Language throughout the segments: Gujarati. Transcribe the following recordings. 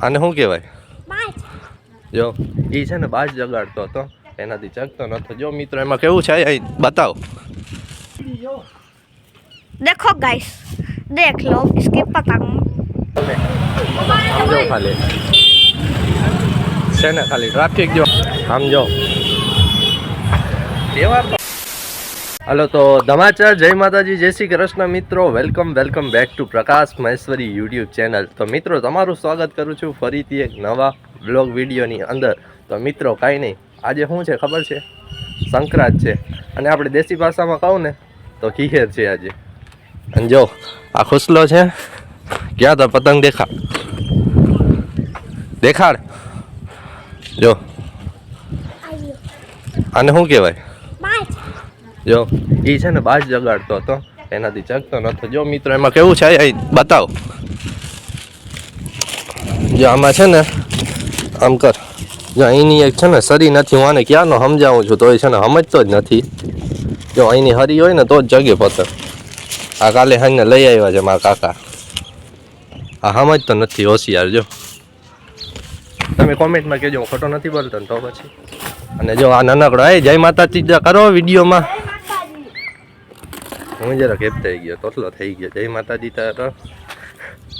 આને શું કહેવાય બાજ જો એ છે ને બાજ જગાડતો હતો એનાથી ચગતો નતો જો મિત્રો એમાં કેવું છે અહીં બતાવો देखो गाइस देख लो इसकी पतंग તમે સમજો ખાલી છે ને ખાલી ટ્રાફિક જો સમજો તહેવાર તો હાલો તો ધમાચાર જય માતાજી જય શ્રી કૃષ્ણ મિત્રો. Welcome welcome back to Prakash Maheshwari YouTube channel તો મિત્રો તમારું સ્વાગત કરું છું ફરીથી એક નવા બ્લોગ વિડીયોની અંદર. તો મિત્રો કાંઈ નહીં. આજે શું છે ખબર છે? સંક્રાંત છે. અને આપણે દેશી ભાષામાં કહું ને તો ખીહેર છે આજે. અને જો આ ખુસલો છે. ક્યાં તો પતંગ દેખાડ દેખાડ. જો. આને શું કહેવાય? જો એ છે ને બાજ જગાડતો હતો. એનાથી ચગતો નતો. જો મિત્રો, એમાં કેવું છે? અહીં બતાવો. જો, આમાં છે ને, આમ કર. જો, અહીંની એક છે ને, સરી નથી. હું આને ક્યારનો સમજાવું છું? તો એ છે ને, સમજતો જ નથી. જો, અહીંની હરી હોય ને, તો જ જગે પતંગ આ કાલે હાઈને લઈ આવ્યા છે મારા કાકા. આ સમજતો નથી હોશિયાર, જો. તમે કોમેન્ટમાં કહેજો, હું ખોટો નથી બોલતો તો પછી. અને જો, આ નાનકડો એ જય માતાજી, જા, કરો વિડીયોમાં. હું જરા કેપ થઈ ગયો તોટલો થઈ ગયો. જય માતાજી તારો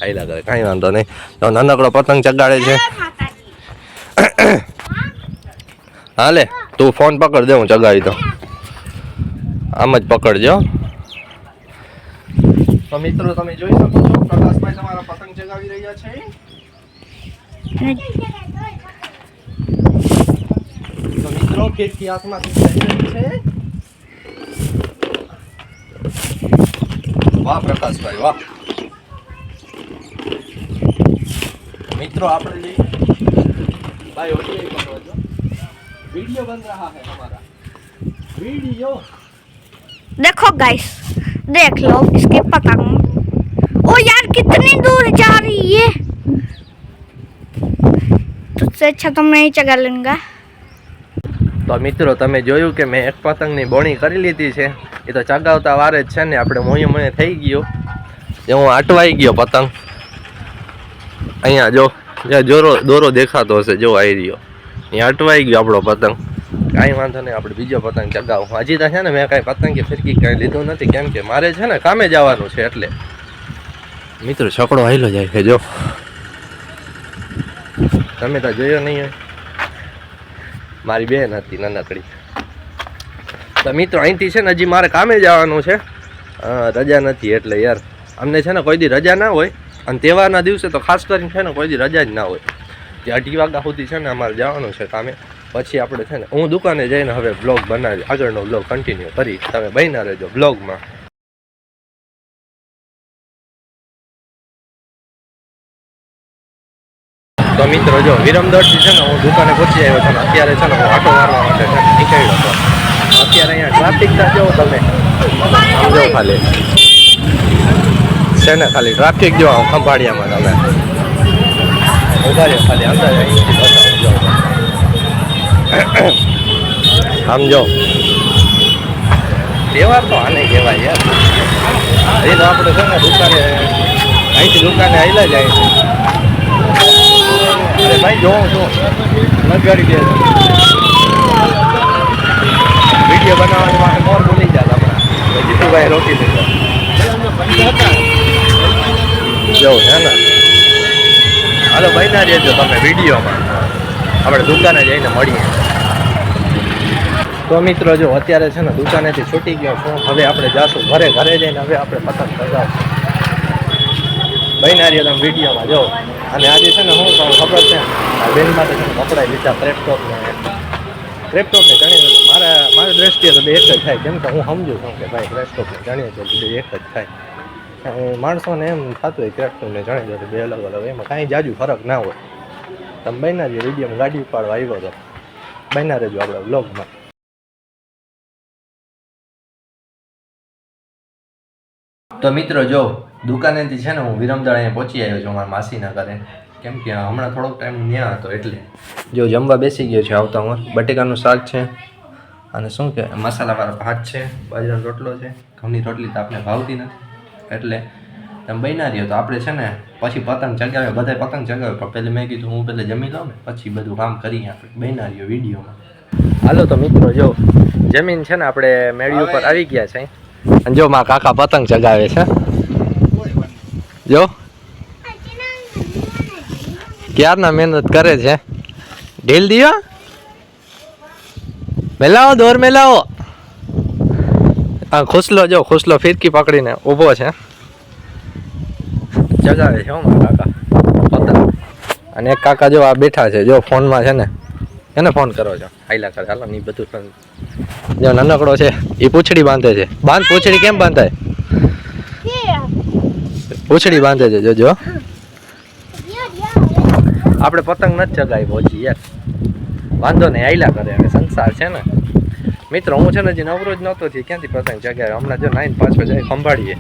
આયલા કરે કાંઈ વાંધો નહીં. તો નાનકડો પતંગ ચગાડે છે. હાલે, તું ફોન પકડ દે, હું ચગાવી દઉં. આમ જ પકડજો તો મિત્રો, તમે જોઈ શકો છો, પ્રકાશભાઈ તમારા પતંગ ચગાવી રહ્યા છે. તો મિત્રો ખીડકી હાથમાંથી છે. વાહ પ્રકાશભાઈ વાહ મિત્રો આપણે જઈએ ભાઈ ઓછી પકડો છો वीडियो बन रहा है हमारा वीडियो देखो गाइस देख लो इसकी पतंग ओ यार कितनी दूर जा रही है तुझसे अच्छा तो मैं ही चगा लूंगा તો મિત્રો, તમે જોયું કે મેં એક પતંગની બોણી કરી લીધી છે. એ તો ચગાવતા વારે જ છે ને, આપણે મોયે મોયે થઈ ગયો. એ હું આટવાઈ ગયો પતંગ. અહીંયા જો જ્યાં જોરો, દોરો દેખાતો હશે, જો આવી રહ્યો. અહીંયા અટવાઈ ગયો આપણો પતંગ. કાંઈ વાંધો નહીં, આપણે બીજો પતંગ ચગાવું. હજી તો છે ને, મેં કાંઈ પતંગ કે ફિરકી કાંઈ લીધું નથી, કેમ કે મારે છે ને, કામે જવાનું છે એટલે. મિત્રો, છકડો હાઈલો જાય છે, જો. તમે તો જોયો નહીં મારી બેન હતી, નાનકડી. તો મિત્રો, અહીંથી છે ને હજી મારે કામે જવાનું છે. રજા નથી એટલે યાર. અમને છે ને કોઈ દી રજા ના હોય, અને તહેવારના દિવસે તો ખાસ કરીને છે ને કોઈ દી રજા જ ના હોય. તે અઢી વાગ્યા સુધી છે ને અમારે જવાનું છે કામે. પછી આપણે છે ને, હું દુકાને જઈને હવે બ્લોગ બનાવી આગળનો બ્લોગ કન્ટિન્યુ કરી તમે બન્યા રહેજો બ્લોગમાં તો મિત્રો, જો વિરમદરથી છે ને, હું દુકાને પહોંચી આવ્યો છું અત્યારે છે ને, હું આટો મારવા માટે નીકળ્યો હતો અત્યારે અહીંયા ટ્રાફિક ના જો તમે. સમજો ખાલી. છે ને, ખાલી ટ્રાફિક જો ખંભાળિયામાં તમે. ઊભા ખાલી અંદર સમજો તહેવાર તો આને કહેવાય યાર. એ તો આપણે છે ને, દુકાને, અહીંથી દુકાને આવેલા જાય ભાઈ જોઉં છું લગાડી દે. વીડિયો બનાવવા માટે મોર બોલી જાય હમણાં જીતુભાઈ રોકી દીધો જવું છે ને? હાલો ભાઈ ના રહેજો તમે વિડીયોમાં. આપણે દુકાને જઈને મળીએ. તો મિત્રો, જો અત્યારે છે ને દુકાનેથી છૂટી ગયો છું. હવે આપણે જાશું ઘરે ઘરે જઈને હવે આપણે પતંગ ચગાવશું બહેનારી તમે વિડીયોમાં જો. અને આજે છે ને હું તમને ખબર છે, આ બેન માટે છે ને કપડાં લીધા ક્રેપટોપ ને ક્રેપટોપ ને જાણી મારા, મારી દ્રષ્ટિએ તો બે એક જ થાય. કેમ કે હું સમજુ છું કે ભાઈ ક્રેપટોપ ને જાણીએ છીએ બે એક જ થાય. માણસોને એમ થતું હોય ક્રેપટોપ ને જાણી દો બે અલગ અલગ, એમાં કાંઈ જાજુ ફરક ના હોય. તમે બહેનારી વિડીયોમાં ગાડી ઉપાડવા આવ્યો હતો બહેના રહેજો આપણે બ્લોગમાં તો મિત્રો જો દુકાનેથી છે ને હું વિરમદળ અહીંયા પહોંચી આવ્યો છું મારા માસીના ઘરે. કેમ કે હમણાં થોડોક ટાઈમ ત્યાં હતો એટલે. જો જમવા બેસી ગયો છે આવતા હું. બટેકાનું શાક છે અને શું કે મસાલાવાળા ભાત છે બાજરાનો રોટલો છે. ઘઉંની રોટલી તો આપણે ભાવતી નથી. એટલે તમે બન્યા રહ્યો તો આપણે છે ને પછી પતંગ ચગાવે બધાય પતંગ ચગાવે પણ પહેલે મેં કીધું હું પહેલે જમી લઉં ને પછી બધું કામ કરીએ આપણે બન્યા રહ્યો વિડીયોમાં. હાલો તો મિત્રો જો જમીન છે ને આપણે મેળી ઉપર આવી ગયા છે. અને જો માં કાકા પતંગ ચગાવે છે. જો. ક્યારના મહેનત કરે છે? ઢીલ દિયો? મેલાવો, દોર મેલાવો. આ ખુસલો, જો ખુસલો ફિરકી પકડીને ઊભો છે. જગાવે છે હો મારા કાકા. પતંગ. અને એક કાકા જો આ બેઠા છે, જો ફોનમાં છે ને એને ફોન કરો છો. હાઈલા કરે. હાલો ની બધું પણ જો નાનકડો છે એ પૂછડી બાંધે છે. બાંધ પૂછડી કેમ બાંધાય? પૂંછડી બાંધે છે જોજો. આપણે પતંગ નથી ચગાવી પહોંચી યાર. વાંધો નહીં આયલા કરે. હવે સંસાર છે ને. મિત્રો હું છે ને જે નવરો જ નહોતો થી ક્યાંથી પતંગ ચગાવે હમણાં જો નાઈન પાછો જાય સંભાળીએ.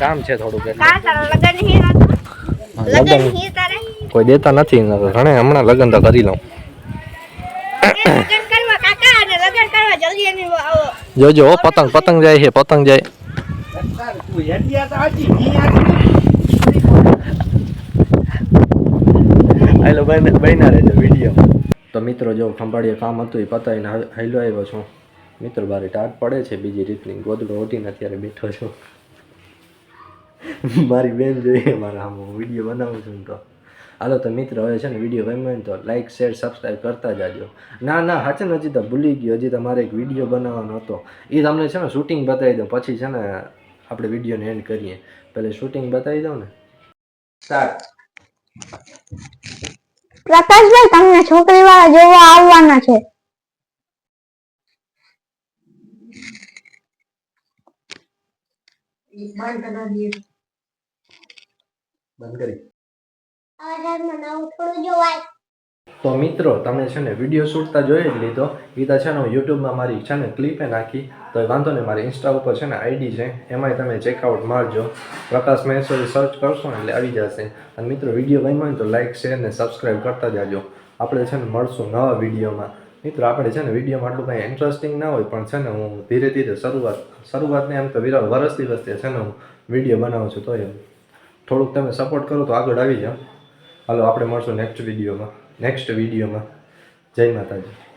કામ છે થોડુંક એટલે. લગન કોઈ દેતા નથી ઘણે હમણાં લગ્ન તો કરી લઉં લગન કરવા કાકા અને લગન કરવા જલ્દી એની આવો જોજો પતંગ પતંગ જાય છે પતંગ જાય. હાલો બન્યા રહેજો વીડિયો. તો મિત્રો જો ખંભાળીએ કામ હતું એ પતાવીને હાલ- આવ્યો છું. મિત્રો બારે ટાટ પડે છે બીજી રીતની. ગોદડો ઓટીને અત્યારે બેઠો છું. મારી બેન જોઈએ મારા આમ વીડિયો બનાવું છું તો. હાલો તો મિત્ર હવે છે ને વીડિયો ગમ્યો હોય ને તો લાઈક શેર સબસ્ક્રાઈબ કરતા જાજો. ના ના હાચે ને હજી તો ભૂલી ગયો હજી તમારે એક વીડિયો બનાવવાનો હતો. એ તમને છે ને શૂટિંગ બતાવી દઉં પછી છે ને આપણે વિડીયોને એન્ડ કરીએ. પહેલે શૂટિંગ બતાવી દઉં ને. સ્ટાર્ટ પ્રકાશભાઈ તમને છોકરી વાળા જોવા આવવાના છે. બંધ કરી. તો મિત્રો, તમે છે ને વીડિયો શૂટતા જોઈ જ લીધો. ગીતા છે ને હું યુટ્યુબમાં મારી છે ને ક્લિપે નાખી. તો વાંધો નહીં, મારી ઇન્સ્ટા ઉપર છે ને આઈડી છે, એમાંય તમે ચેકઆઉટ મારજો. પ્રકાશ મહેશ્વરી સર્ચ કરશો ને એટલે આવી જશે. અને મિત્રો વીડિયો ગમ્યો તો લાઇક શેર ને સબસ્ક્રાઈબ કરતા જાજો. આપણે છે ને મળશું નવા વિડીયોમાં મિત્રો, આપણે છે ને વિડીયોમાં આટલું કાંઈ ઇન્ટરેસ્ટિંગ ના હોય, પણ છે ને હું ધીરે ધીરે શરૂઆત, શરૂઆતને એમ તો વિરાળ વર્ષ દિવસથી છે ને હું વીડિયો બનાવું છું, તો એમ. થોડુંક તમે સપોર્ટ કરો તો આગળ આવી જાઓ. હાલો આપણે મળશું નેક્સ્ટ વિડીયોમાં નેક્સ્ટ વિડીયોમાં જય માતાજી.